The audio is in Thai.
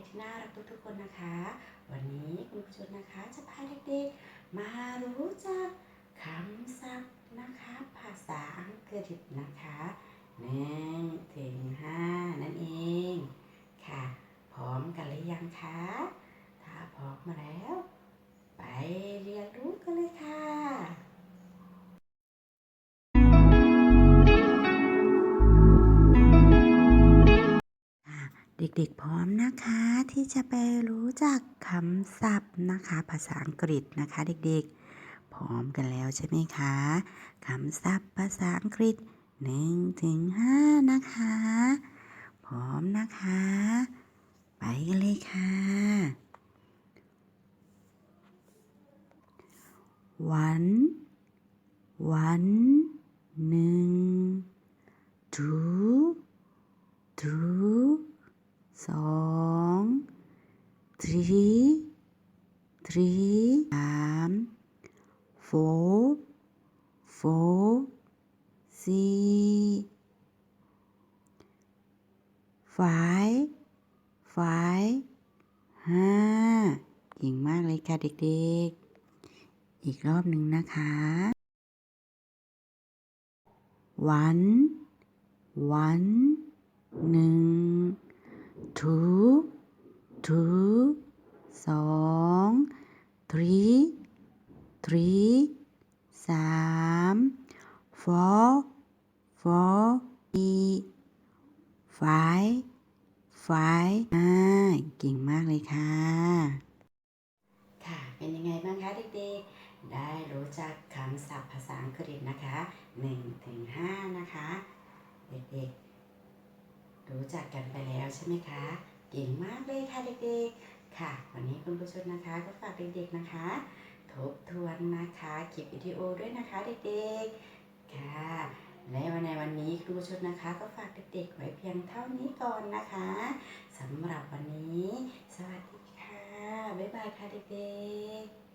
็กที่น่ารักทุกๆคนนะคะ วันนี้คุณผู้ชมนะคะจะพาเด็กๆมารู้จักคำศัพท์นะคะ ภาษาอังกฤษนะคะหนึ่งถึงห้า ด็กๆพร้อมนะคะที่จะไปรู้จักคำศัพท์นะคะ ภาษาอังกฤษนะคะเด็กๆ พร้อมกันแล้วใช่ไหมคะคำศัพท์ภาษาอังกฤษ1ถึง5นะคะ พร้อมนะคะ ไปกันเลยค่ะ วัน วันหนึ่ง two two สอง three three สาม four four สี่ five five ห้าเก่งมากเลยค่ะเด็กๆ อีกรอบหนึ่งนะคะ one one หนึ่ง two two สอง three three สาม four four สี่ five five ห้าเก่งมากเลยค่ะ ค่ะ เป็นยังไงบ้างคะเด็กๆ ได้รู้จักคำศัพท์ภาษาอังกฤษนะคะ1ถึง5นะคะ เด็กๆ จักกันไปแล้วใช่ไหมคะ เก่งมากเลยค่ะเด็กๆ ค่ะ วันนี้คุณผู้ชมนะคะก็ฝากเด็กๆนะคะ ทบทวนนะคะคลิปวิดีโอด้วยนะคะเด็กๆ ค่ะ และวันในวันนี้ครูชนนะคะ ก็ฝากเด็กๆไว้เพียงเท่านี้ก่อนนะคะสำหรับวันนี้ สวัสดีค่ะ บ๊ายบายค่ะเด็กๆ